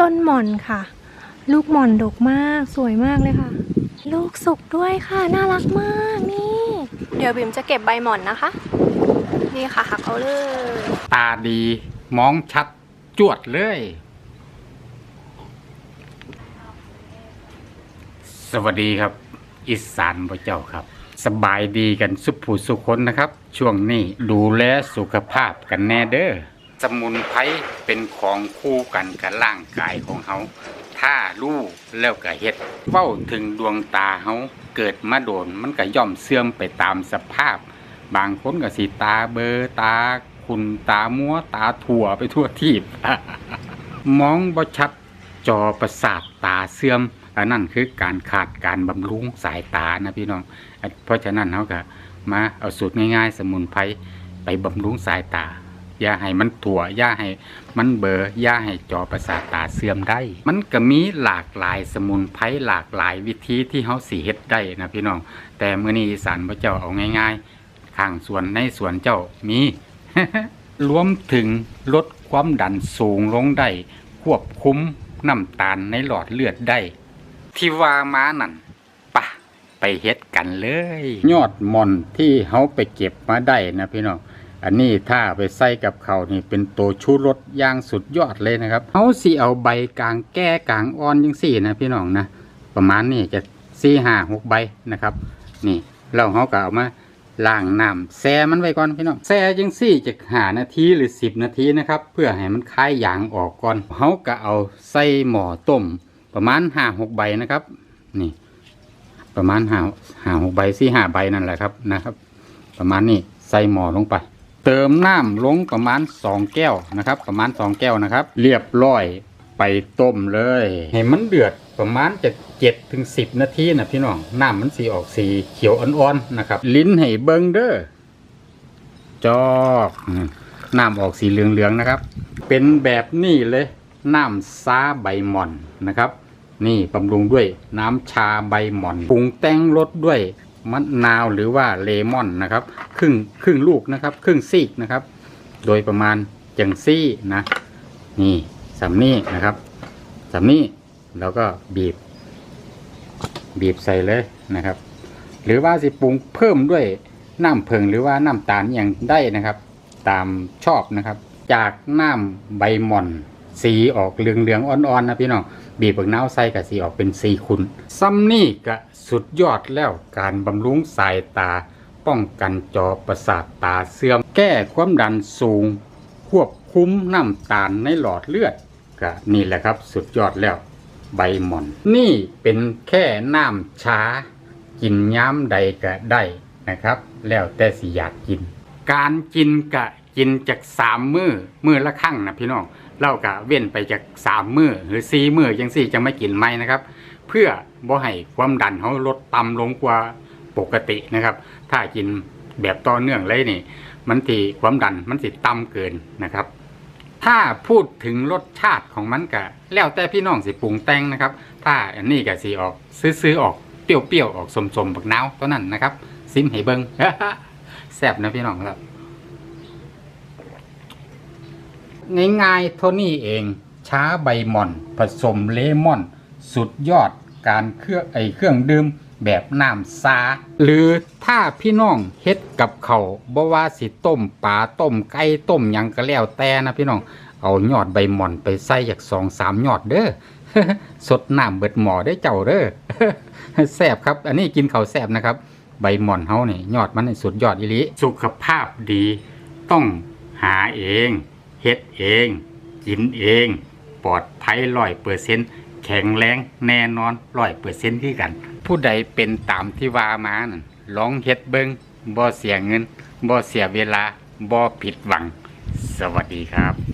ต้นหม่อนค่ะ ลูกหม่อนดกมากสวยมากเลยค่ะ ลูกสุกด้วยค่ะ น่ารักมากนี่ เดี๋ยวบิมจะเก็บใบหม่อนนะคะ นี่ค่ะหักเอาเลยตาดีมองชัดจวดเลย สวัสดีครับ อิสานพระเจ้าครับ สบายดีกันสุขผู้สุขคนนะครับ ช่วงนี้ดูแลสุขภาพกันแน่เด้อ สมุนไพรเป็นของคู่กันกับร่างกายของเขาถ้ารู้แล้วก็เฮ็ดเว้าถึงดวงตาเขาเกิดมาโดนมันก็ย่อมเสื่อมไปตามสภาพ บางคนก็สีตาเบลอตาคุณตามัวตาถั่วไปทั่วทีบมองบ่ชัดจอประสาทตาเสื่อมอันนั้นคือการขาดการบำรุงสายตานะพี่น้อง เพราะฉะนั้นเขาก็มาเอาสูตรง่ายๆ สมุนไพรไปบำรุงสายตา อย่าให้มันถั่วอย่าให้มันเบลออย่าให้จอประสาทตาเสื่อมได้ มันก็มีหลากหลายสมุนไพรหลากหลายวิธีที่เขาสีเฮ็ดได้นะพี่น้อง แต่เมื้อนี้อีสานพระเจ้าเอาง่ายๆข้างสวนในสวนเจ้ามีรวมถึงลดความดันสูงลงได้ควบคุมน้ำตาลในหลอดเลือดได้ ที่ว่ามานั่นปะไปเฮ็ดกันเลย ยอดมอนที่เขาไปเก็บมาได้นะพี่น้อง อันนี้ถ้าไปใส่กับเขานี่เป็นตัวชูรสย่างสุดยอดเลยนะครับเขาสิเอาใบกลางแก้กลางอ่อนยังสี่นะพี่น้องนะประมาณนี้จะสี่ห้าหกใบนะครับ นี่เราเขาก็เอามาล้างน้ำแช่มันไว้ก่อนพี่น้องแช่จังสี่จะหานาทีหรือสิบนาทีนะครับ เพื่อให้มันคายยางออกก่อนเขาก็เอาใส่หม้อต้ม ประมาณห้าหกใบนะครับ นี่ ประมาณห้าห้าหกใบสี่ห้าใบนั่นแหละครับนะครับ ประมาณนี้ใส่หม้อลงไป เติมน้ำลงประมาณสองแก้วนะครับ ประมาณสองแก้วนะครับ เรียบร้อยไปต้มเลย ให้มันเดือดประมาณจะเจ็ดถึงสิบนาทีนะพี่น้องน้ำมันสีออกสีเขียวอ่อนๆนะครับ ลิ้นให้เบิ้งเด้อจอกน้ำออกสีเหลืองๆนะครับ เป็นแบบนี้เลยน้ำซาใบหม่อนนะครับ นี่บำรุงด้วยน้ำชาใบหม่อนปรุงแต่งรสด้วย มะนาวหรือว่าเลมอนนะครับ ครึ่งครึ่งลูกนะครับ ครึ่งซีกนะครับ โดยประมาณจังซี่นะ นี่สำนี่นะครับสำนี่แล้วก็บีบ บีบใส่เลยนะครับ หรือว่าสิปรุงเพิ่มด้วยน้ำเพิงหรือว่าน้ำตาลอย่างได้นะครับ ตามชอบนะครับ จากน้ำใบหม่อน สีออกเหลืองๆอ่อนๆนะพี่น้องบีบบักน้าวใส่กับสีออกเป็นสีขุนซัมนี่ก็สุดยอดแล้วการบำรุงสายตา ป้องกันจอประสาทตาเสื่อม แก้ความดันสูง ควบคุมน้ำตาลในหลอดเลือดก็นี่แหละครับสุดยอดแล้ว ใบหม่อน นี่เป็นแค่น้ำชากินย้ำใดก็ได้นะครับ แล้วแต่สิอยากกิน การกินกะ กินจากสามมือมือละครั้งนะพี่น้องเรากะเว้นไปจากสามมือหรือสี่มือยังสี่จะไม่กินไหมนะครับ เพื่อบ่ให้ความดันเขาลดต่ำลงกว่าปกตินะครับ ถ้ากินแบบต่อเนื่องเลยนี่ มันตีความดันมันสิต่ำเกินนะครับ ถ้าพูดถึงรสชาติของมันก็แล้วแต่พี่น้องสิปรุงแต่งนะครับ ถ้าอันนี้ก็สิออกซื้อๆออกเปรี้ยวๆออกสมๆบักนาวตัวนั้นนะครับ ซิมให้เบิงแซ่บนะพี่น้องครับ ง่ายๆเท่านี้เอง ช้าใบหม่อน ผสมเลมอน สุดยอดการเครื่องไอเครื่องดื่มแบบน้ำซา หรือถ้าพี่น้องเฮ็ดกับเขาบ่ว่าสิต้มปลาต้มไก่ต้มหยังก็แล้วแต่นะพี่น้องเอายอดใบหม่อนไปใส่จากสองสามยอดเด้อสดน้ำเบิดหมอได้เจ้าเด้อแซบครับ อันนี้กินเขาแซบนะครับ ใบหม่อนเฮาเนี่ยยอดมันสุดยอดอีลีสุขภาพดี ต้องหาเอง เฮ็ดเอง กินเอง ปลอดภัยร้อยเปอร์เซ็นแข็งแรงแน่นอนร้อยเปอร์เซ็นที่กัน ผู้ใดเป็นตามที่ว่ามานั่นลองเฮ็ดเบิงบ่เสียเงินบ่เสียเวลาบ่ผิดหวัง สวัสดีครับ